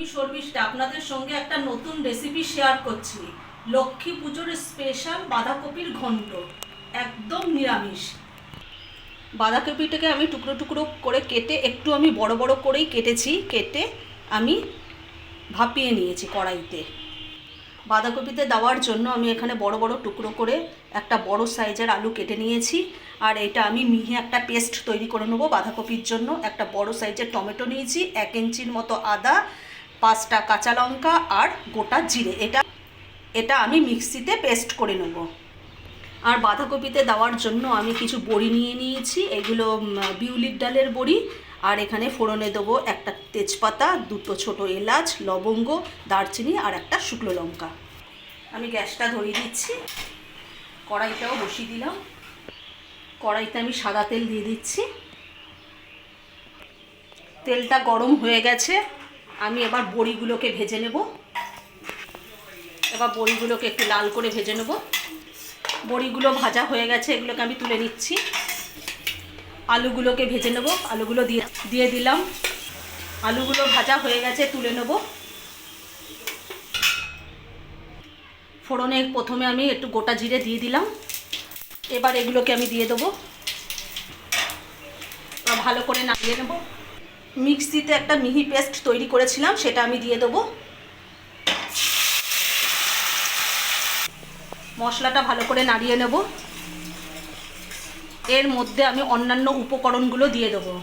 সর্বিসটা আপনাদের সঙ্গে একটা নতুন রেসিপি শেয়ার করছি। লক্ষ্মী পুজোর স্পেশাল বাঁধাকপির ঘন্ট একদম নিরামিষ। বাঁধাকপিটাকে আমি টুকরো টুকরো করে কেটে, একটু আমি বড় বড় করেই কেটেছি, কেটে আমি ভাপিয়ে নিয়েছি কড়াইতে। বাঁধাকপিতে দেওয়ার জন্য আমি এখানে বড় বড় টুকরো করে একটা বড় সাইজের আলু কেটে নিয়েছি, আর এটা আমি মিহি একটা পেস্ট তৈরি করে নেব বাঁধাকপির জন্য। একটা বড় সাইজের টমেটো নিয়েছি, এক ইঞ্চির মতো আদা পাঁচটা কাঁচা লঙ্কা আর গোটা জিরে। এটা এটা আমি মিক্সিতে পেস্ট করে নেব। আর বাঁধাকপিতে দেওয়ার জন্য আমি কিছু বড়ি নিয়ে নিয়েছি। এগুলো বিউলির ডালের বড়ি। আর এখানে ফোড়নে দেবো একটা তেজপাতা, দুটো ছোট এলাচ, লবঙ্গ, দারচিনি আর একটা শুকনো লঙ্কা। আমি গ্যাসটা ধরিয়ে দিচ্ছি। কড়াইটাও বসিয়ে দিলাম। কড়াইতে আমি সাদা তেল দিয়ে দিচ্ছি। তেলটা গরম হয়ে গেছে। আমি এবার বড়িগুলোকে ভেজে নেব। এবার বড়িগুলোকে একটু লাল করে ভেজে নেব। বড়িগুলো ভাজা হয়ে গেছে, এগুলোকে আমি তুলে নিচ্ছি। আলুগুলোকে ভেজে নেব। আলুগুলো দিয়ে দিয়ে দিলাম। আলুগুলো ভাজা হয়ে গেছে, তুলে নেব। ফোড়নে প্রথমে আমি একটু গোটা জিরে দিয়ে দিলাম। এবার এগুলোকে আমি দিয়ে দেবো। ভালো করে নামিয়ে নেব। মিক্সিতে একটা মিহি পেস্ট তৈরি করেছিলাম, সেটা আমি দিয়ে দেবো। মশলাটা ভালো করে নাড়িয়ে নেব। এর মধ্যে আমি অন্যান্য উপকরণগুলো দিয়ে দেবো।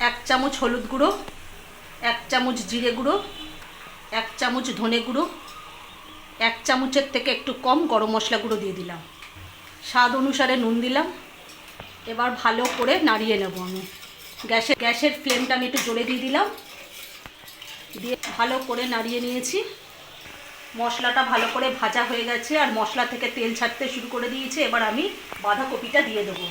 এক চামচ হলুদ গুঁড়ো, এক চামচ জিরে গুঁড়ো, এক চামচ ধনে গুঁড়ো, এক চামচের থেকে একটু কম গরম মশলা গুঁড়ো দিয়ে দিলাম। স্বাদ অনুসারে নুন দিলাম। এবার ভালো করে নাড়িয়ে নেব আমি। গ্যাসের গ্যাসের ফ্লেমটা আমি একটু জোরে দিয়ে দিলাম। দিয়ে ভালো করে নাড়িয়ে নিয়েছি। মশলাটা ভালো করে ভাজা হয়ে গেছে আর মশলা থেকে তেল ছাড়তে শুরু করে দিয়েছে। এবার আমি বাঁধাকপিটা দিয়ে দেবো।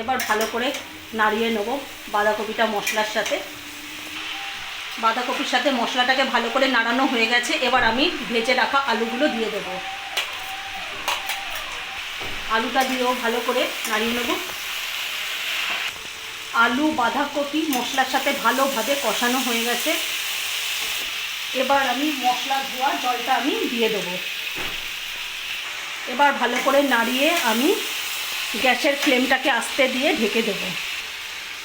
এবার ভালো করে নাড়িয়ে নেব বাঁধাকপিটা মশলার সাথে। বাঁধাকপির সাথে মশলাটাকে ভালো করে নাড়ানো হয়ে গেছে। এবার আমি ভেজে রাখা আলুগুলো দিয়ে দেব। আলুটা দিয়েও ভালো করে নাড়িয়ে নেব। আলু, বাঁধাকপি মশলার সাথে ভালোভাবে কষানো হয়ে গেছে। এবার আমি মশলা ধোয়া জলটা আমি দিয়ে দেবো। এবার ভালো করে নাড়িয়ে আমি গ্যাসের ফ্লেমটাকে আস্তে দিয়ে ঢেকে দেবো।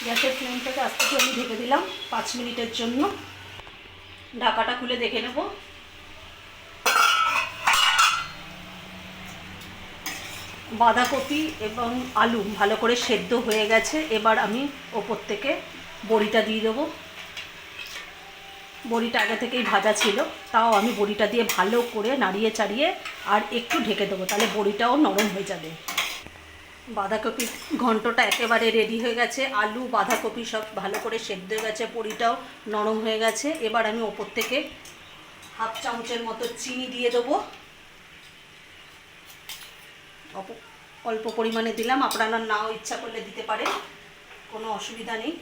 গ্যাসের ফ্লেমটাকে আস্তে দিয়ে আমি ঢেকে দিলাম পাঁচ মিনিটের জন্য। ঢাকাটা খুলে দেখে নেব। বাঁধাকপি এবং আলু ভালো করে সেদ্ধ হয়ে গেছে। এবার আমি ওপর থেকে বড়িটা দিয়ে দেবো। বড়িটা আগে থেকেই ভাজা ছিল, তাও আমি বড়িটা দিয়ে ভালো করে নাড়িয়ে চাড়িয়ে আর একটু ঢেকে দেবো, তাহলে বড়িটাও নরম হয়ে যাবে। বাঁধাকপি ঘন্টটা একেবারে রেডি হয়ে গেছে। আলু, বাঁধাকপি সব ভালো করে সেদ্ধ হয়ে গেছে, বড়িটাও নরম হয়ে গেছে। এবার আমি ওপর থেকে হাফ চামচের মতো চিনি দিয়ে দেবো। অল্প পরিমাণে দিলাম। আপনারা নাও ইচ্ছা করলে দিতে পারেন। কোনো অসুবিধা নেই।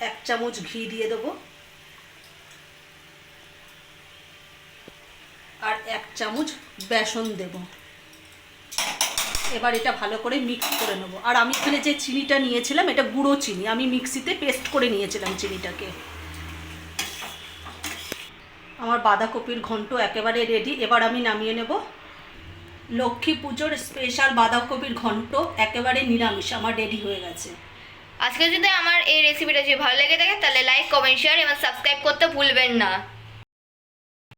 এক চামচ ঘি দিয়ে দেবো। আর এক চামচ বেসন দেব। এবার এটা ভালো করে মিক্স করে নেব। আর আমি এখানে যে চিনিটা নিয়েছিলাম, এটা গুঁড়ো চিনি। আমি মিক্সিতে পেস্ট করে নিয়েছিলাম চিনিটাকে। আমার বাঁধাকপির ঘন্ট একেবারে রেডি এবার আমি নামিয়ে নেব। লক্ষ্মী পুজোর স্পেশাল বাঁধাকপির ঘন্ট একেবারে নিরামিষ, আমার রেডি হয়ে গেছে। আজকে যদি আমার এই রেসিপিটা যদি ভালো লেগে থাকে, তাহলে লাইক কমেন্ট শেয়ার এবং সাবস্ক্রাইব করতে ভুলবেন না।